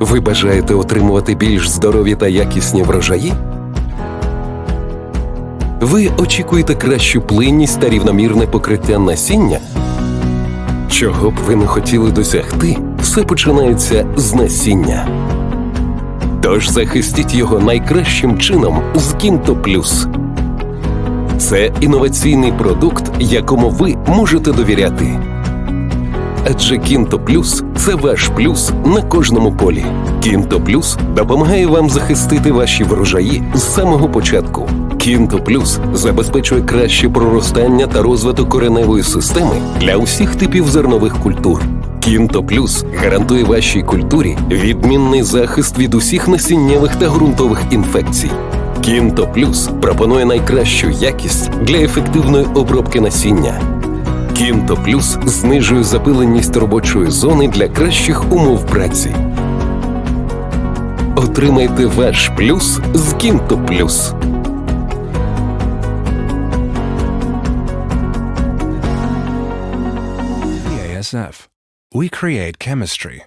Ви бажаєте отримувати більш здорові та якісні врожаї? Ви очікуєте кращу плинність та рівномірне покриття насіння? Чого б ви не хотіли досягти, все починається з насіння. Тож захистіть його найкращим чином з Кінто Плюс. Це інноваційний продукт, якому ви можете довіряти. Адже Кінто Плюс це ваш плюс на кожному полі. Кінто Плюс допомагає вам захистити ваші врожаї з самого початку. Кінто Плюс забезпечує краще проростання та розвиток кореневої системи для усіх типів зернових культур. Кінто Плюс гарантує вашій культурі відмінний захист від усіх насіннєвих та ґрунтових інфекцій. Кінто Плюс пропонує найкращу якість для ефективної обробки насіння. Кінто Плюс знижує запиленість робочої зони для кращих умов праці. Отримайте ваш плюс з Кінто Плюс. BASF. We create chemistry.